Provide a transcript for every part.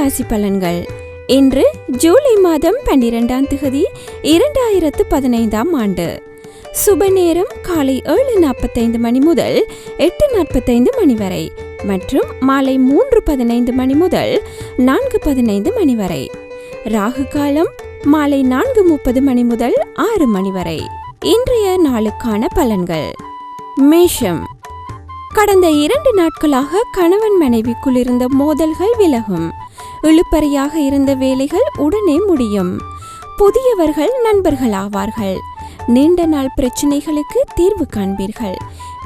ராசி பலன்கள். இன்று ஜூலை மாதம் பன்னிரெண்டாம் திகதி இரண்டாயிரத்து பதினைந்தாம் ஆண்டு. சுப நேரம் காலை ஏழு நாற்பத்தைந்து மணி முதல் எட்டு நாற்பத்தைந்து மணி வரை மற்றும் மாலை மூன்று பதினைந்து மணி முதல் நான்கு பதினைந்து மணி வரை. ராகு காலம் மாலை நான்கு முப்பது மணி முதல் ஆறு மணி வரை. இன்றைய நாளுக்கான பலன்கள். மேஷம். கடந்த இரண்டு நாட்களாக கணவன் மனைவிக்குள் இருந்த மோதல்கள் விலகும். இழுப்பறையாக இருந்த வேலைகள் உடனே முடியும். புதியவர்கள் நண்பர்கள் ஆவார்கள் நீண்ட நாள் பிரச்சனைகளுக்கு தீர்வு காண்பீர்கள்.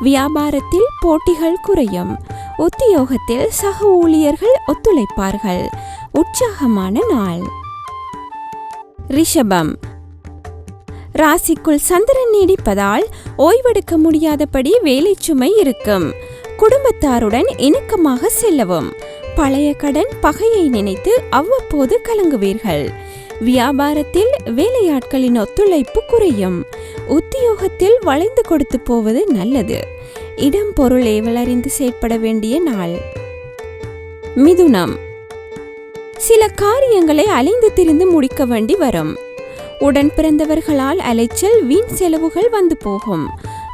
வியாபாரத்தில் போட்டிகள் குறையும். உத்தியோகத்தில் சக ஊழியர்கள் ஒத்துழைப்பார்கள். உற்சாகமான நாள். ரிஷபம். ராசிக்குள் சந்திரன் நீடிப்பதால் ஓய்வெடுக்க முடியாதபடி வேலை சுமை இருக்கும். குடும்பத்தாருடன் இணக்கமாக செல்லவும். பழைய கடன் பகையை நினைத்து அவ்வப்போது கலங்குவீர்கள். வியாபாரத்தில் வேலையாட்களின் ஒத்துழைப்பு குறையும். உத்தியோகத்தில் வளைந்து கொடுத்து போவது நல்லது. இடம் பொருள் ஏவலறிந்து செயற்பட வேண்டிய நாள். மிதுனம். சில காரியங்களை அலைந்து திரிந்து முடிக்க வேண்டி வரும். உடன் பிறந்தவர்களால் அலைச்சல் வீண் செலவுகள் வந்து போகும்.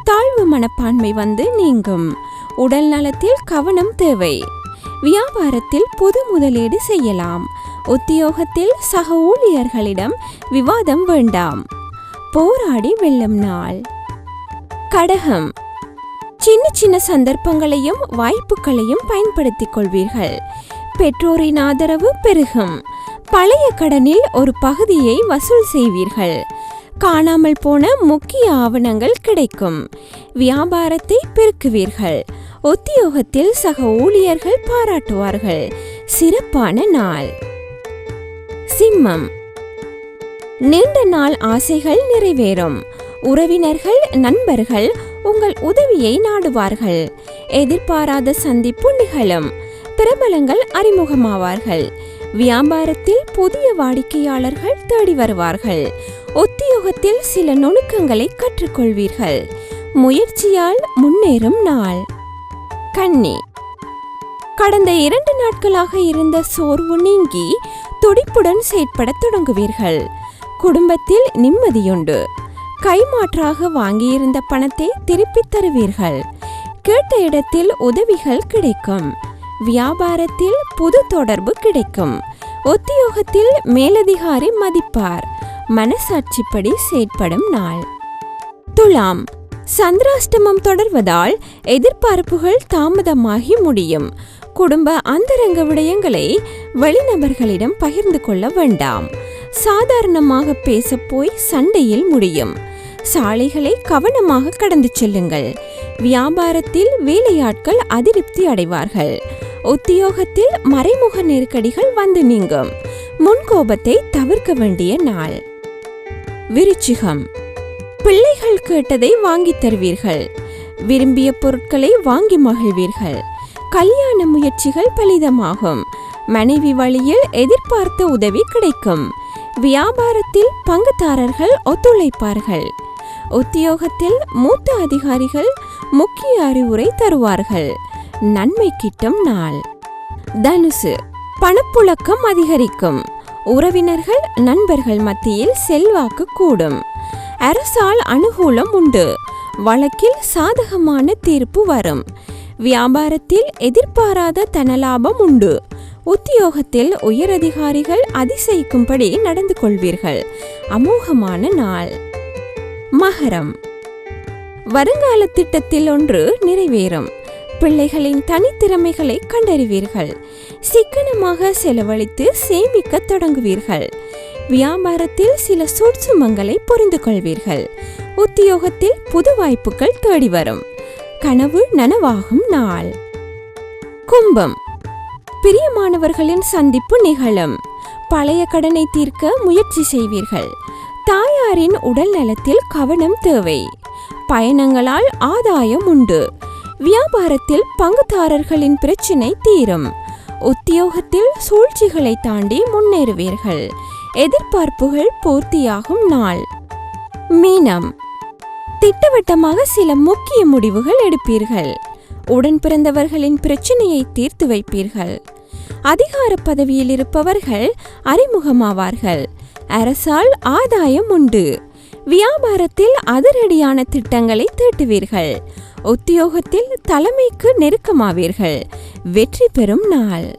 தாழ்வு மனப்பான்மை வந்து நீங்கும். உடல் நலத்தில் கவனம் தேவை. வியாபாரத்தில் பொது முதலீடு செய்யலாம். உத்தியோகத்தில் சக ஊழியர்களிடம் விவாதம் வேண்டாம். போராடி வெல்லும் நாள். கடகம். சின்ன சின்ன சந்தர்ப்பங்களையும் வாய்ப்புகளையும் பயன்படுத்திக் கொள்வீர்கள். பெற்றோரின் ஆதரவு பெருகும். பழைய கடனில் ஒரு பகுதியை வசூல் செய்வீர்கள். காணாமல் போன முக்கிய ஆவணங்கள் கிடைக்கும். வியாபாரத்தை பெருக்குவீர்கள். உத்தியோகத்தில் சக ஊழியர்கள் பாராட்டுவார்கள். சிறப்பான நாள். சிம்மம். நீண்ட நாள் ஆசைகள் நிறைவேறும். உறவினர்கள் நண்பர்கள் உங்கள் உதவியை நாடுவார்கள். எதிர்பாராத சந்திப்பு நிகழும். பிரபலங்கள் அறிமுகமாவார்கள். வியாபாரத்தில் புதிய வாடிக்கையாளர்கள் தேடி வருவார்கள். உத்தியோகத்தில் சில நுணுக்கங்களை கற்றுக்கொள்வீர்கள். முயற்சியால் முன்னேறும் நாள். கன்னி கடந்த இரண்டு நாட்களாக இருந்த சோர்வு நீங்கி துடிப்புடன் செயற்படத் தொடங்குவீர்கள். குடும்பத்தில் நிம்மதியுண்டு. கைமாற்றாக வாங்கியிருந்த பணத்தை திருப்பித் தருவீர்கள். கேட்ட இடத்தில் உதவிகள் கிடைக்கும். வியாபாரத்தில் புது தொடர்பு கிடைக்கும். உத்தியோகத்தில் மேலதிகாரி மதிப்பார். மனசாட்சிப்படி செயற்படும் நாள். துலாம். சந்திராஷ்டமம் தொடர்வதால் எதிர்பார்ப்புகள் தாமதமாகி முடியும். குடும்ப அந்தரங்க விடயங்களை வெளிநபர்களிடம் பகிர்ந்து கொள்ள வேண்டாம். சாதாரணமாக பேசப் போய் சண்டையில் முடியும். சாலைகளை கவனமாக கடந்து செல்லுங்கள். வியாபாரத்தில் வேலையாட்கள் அதிருப்தி அடைவார்கள். உத்தியோகத்தில் மறைமுக நெருக்கடிகள் வந்து நீங்கும். முன்கோபத்தை தவிர்க்க வேண்டிய நாள். விருச்சிகம். பிள்ளைகள் கேட்டதை வாங்கித் தருவீர்கள். விரும்பிய பொருட்களை வாங்கி மகிழ்வீர்கள். கல்யாண முயற்சிகள் பலிதமாகும். மனைவி வழியில் எதிர்பார்த்த உதவி கிடைக்கும். வியாபாரத்தில் பங்குதாரர்கள் ஒத்துழைப்பார்கள். உத்தியோகத்தில் மூத்த அதிகாரிகள் முக்கிய அறிவுரை தருவார்கள். நன்மை கிட்டும் நாள். தனுசு. பணப்புழக்கம் அதிகரிக்கும். உறவினர்கள் நண்பர்கள் மத்தியில் செல்வாக்கு கூடும். அரசால் அனுகூலம் உண்டு. வழக்கில் சாதகமான தீர்ப்பு வரும். வியாபாரத்தில் எதிர்பாராத தனலாபம் உண்டு. உத்தியோகத்தில் உயரதிகாரிகள் அதிசயிக்கும்படி நடந்து கொள்வீர்கள். அமோகமான நாள். மகரம். வருங்கால திட்டத்தில் ஒன்று நிறைவேறும். பிள்ளைகளின் தனித்திறமைகளை கண்டறிவீர்கள். சிக்கனமாக செலவழித்து சேமிக்க தொடங்குவீர்கள். வியாபாரத்தில் சில சூட்சுமங்களை புரிந்து கொள்வீர்கள் உத்தியோகத்தில் புது வாய்ப்புகள் தேடி வரும். கனவு நனவாகும் நாள். கும்பம். பிரியமானவர்களின் சந்திப்பு நிகழும். பழைய கடனை தீர்க்க முயற்சி செய்வீர்கள். தாயாரின் உடல் நலத்தில் கவனம் தேவை. பயணங்களால் ஆதாயம் உண்டு. வியாபாரத்தில் பங்குதாரர்களின் பிரச்சினை தீரும். உத்தியோகத்தில் சூழ்ச்சிகளை தாண்டி முன்னேறுவீர்கள். எதிர்பார்ப்புகள் பூர்த்தியாகும் நாள். மீனம். திட்டவட்டமாக சில முக்கிய முடிவுகள் எடுப்பீர்கள். உடன் பிறந்தவர்களின் பிரச்சனையை தீர்த்து வைப்பீர்கள். அதிகார பதவியில் இருப்பவர்கள் அறிமுகமாவார்கள். அரசால் ஆதாயம் உண்டு. வியாபாரத்தில் அதிரடியான திட்டங்களை தீட்டுவீர்கள். உத்தியோகத்தில் தலைமைக்கு நெருக்கமாவீர்கள். வெற்றி பெறும் நாள்.